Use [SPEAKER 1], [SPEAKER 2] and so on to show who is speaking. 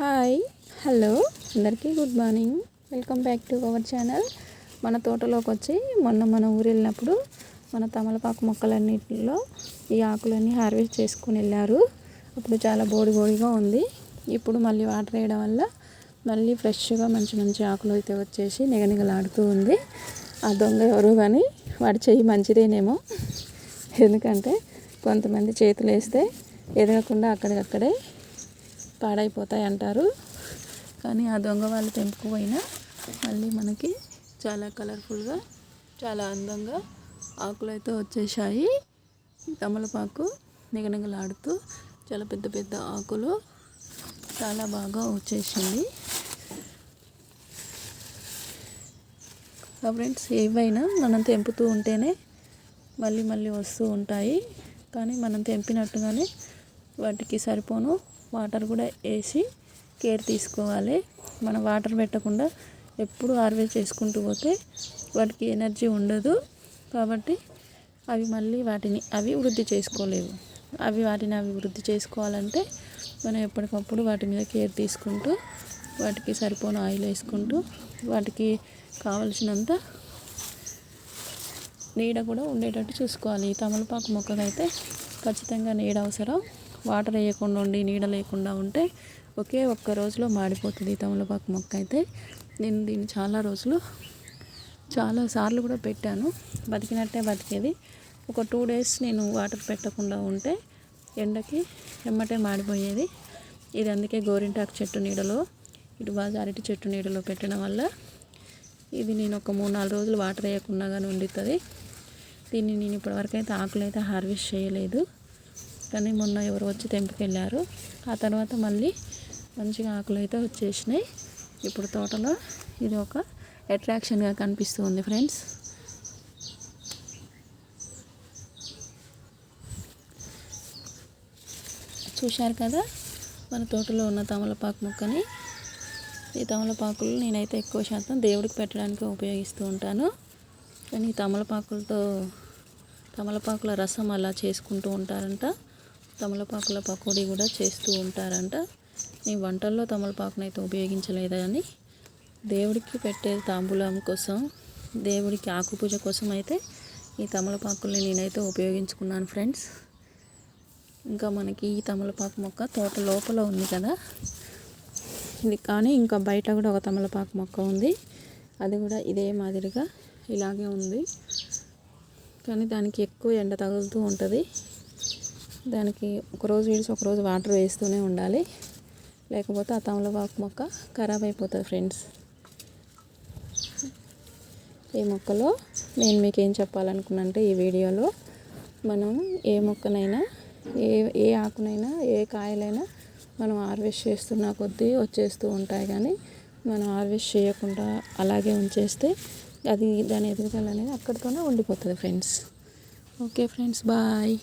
[SPEAKER 1] Hi hello. అందరికీ good morning. Welcome back to our channel. మన తోటలోకి వచ్చి మొన్న మన ఊరు వెళ్ళినప్పుడు మన తమలపాకు మొక్కలన్నింటిలో ఈ ఆకులన్నీ హార్వెస్ట్ చేసుకుని వెళ్ళారు. అప్పుడు చాలా బోడి బోడిగా ఉంది. ఇప్పుడు మళ్ళీ వాటర్ వేయడం వల్ల మళ్ళీ ఫ్రెష్గా మంచి మంచి ఆకులు అయితే వచ్చేసి నిగనిగలాడుతూ ఉంది. ఆ దొంగ ఎవరు కానీ వాడి చెయ్యి మంచిదేనేమో. ఎందుకంటే కొంతమంది చేతులు వేస్తే ఎదగకుండా అక్కడికక్కడే పాడైపోతాయి అంటారు. కానీ ఆ దొంగ వాళ్ళు తెంపుకుపోయినా మళ్ళీ మనకి చాలా కలర్ఫుల్గా చాలా అందంగా ఆకులైతే వచ్చేసాయి తమలపాకు నిగనిగలాడుతూ చాలా పెద్ద పెద్ద ఆకులు చాలా బాగా వచ్చేసింది. ఫ్రెండ్స్ ఏవైనా మనం తెంపుతూ ఉంటేనే మళ్ళీ మళ్ళీ వస్తూ ఉంటాయి. కానీ మనం తెంపినట్టుగానే వాటికి సరిపోను. వాటర్ కూడా వేసి కేర్ తీసుకోవాలి. మనం వాటర్ పెట్టకుండా ఎప్పుడు హార్వెస్ట్ చేసుకుంటూ పోతే వాటికి ఎనర్జీ ఉండదు. కాబట్టి అవి మళ్ళీ వాటిని అవి వృద్ధి చేసుకోలేవు. అవి వాటిని అవి వృద్ధి చేసుకోవాలంటే మనం ఎప్పటికప్పుడు వాటి మీద కేర్ తీసుకుంటూ వాటికి సరిపోని ఆయిల్ వేసుకుంటూ వాటికి కావలసినంత నీడ కూడా ఉండేటట్టు చూసుకోవాలి. ఈ తమలపాకు మొక్కకైతే ఖచ్చితంగా నీడ అవసరం. వాటర్ వేయకుండా ఉండి నీడ లేకుండా ఉంటే ఒకే ఒక్క రోజులో మాడిపోతుంది తమలపాకు మొక్క అయితే. నేను దీన్ని చాలా రోజులు చాలా సార్లు కూడా పెట్టాను. బతికినట్టే బతికేది. ఒక టూ డేస్ నేను వాటర్ పెట్టకుండా ఉంటే ఎండకి ఎమ్మటే మాడిపోయేది. ఇది అందుకే గోరింటాకు చెట్టు నీడలో ఇటు బాగా అరటి చెట్టు నీడలో పెట్టడం వల్ల ఇది నేను ఒక మూడు నాలుగు రోజులు వాటర్ వేయకుండా కానీ ఉండుతుంది దీన్ని నేను ఇప్పటివరకు అయితే ఆకులు అయితే హార్వెస్ట్ చేయలేదు. కానీ మొన్న ఎవరు వచ్చి తెంపుకెళ్ళారు. ఆ తర్వాత మళ్ళీ మంచిగా ఆకులు అయితే వచ్చేసినాయి. ఇప్పుడు తోటలో ఇది ఒక అట్రాక్షన్గా కనిపిస్తుంది ఫ్రెండ్స్ చూశారు కదా? మన తోటలో ఉన్న తమలపాకు మొక్కని. ఈ తమలపాకులు నేనైతే ఎక్కువ శాతం దేవుడికి పెట్టడానికి ఉపయోగిస్తూ ఉంటాను. కానీ తమలపాకులతో తమలపాకుల రసం అలా చేసుకుంటూ ఉంటారంట. తమలపాకుల పకోడీ కూడా చేస్తూ ఉంటారంట. ఈ వంటల్లో తమలపాకును అయితే ఉపయోగించలేదని దేవుడికి పెట్టే తాంబూలం కోసం దేవుడికి ఆకుపూజ కోసం అయితే ఈ తమలపాకుల్ని నేనైతే ఉపయోగించుకున్నాను ఫ్రెండ్స్. ఇంకా మనకి ఈ తమలపాకు మొక్క తోట లోపల ఉంది కదా. ఇది కానీ ఇంకా బయట కూడా ఒక తమలపాకు మొక్క ఉంది. అది కూడా ఇదే మాదిరిగా ఇలాగే ఉంది. కానీ దానికి ఎక్కువ ఎండ తగులుతూ ఉంటుంది. దానికి ఒకరోజు విడిచి ఒకరోజు వాటర్ వేస్తూనే ఉండాలి. లేకపోతే ఆ తమలపాకు మొక్క ఖరాబ్ అయిపోతుంది ఫ్రెండ్స్. ఈ మొక్కలో నేను మీకు ఏం చెప్పాలనుకున్నంటే ఈ వీడియోలో మనం ఏ మొక్కనైనా ఏ ఏ ఆకునైనా ఏ కాయలైనా మనం హార్వెస్ట్ చేస్తున్న కొద్దీ వచ్చేస్తూ ఉంటాయి కానీ మనం హార్వెస్ట్ చేయకుండా అలాగే ఉంచేస్తే అది దాని ఎదుగుదల అనేది అక్కడితోనే ఉండిపోతుంది ఫ్రెండ్స్. Okay friends bye.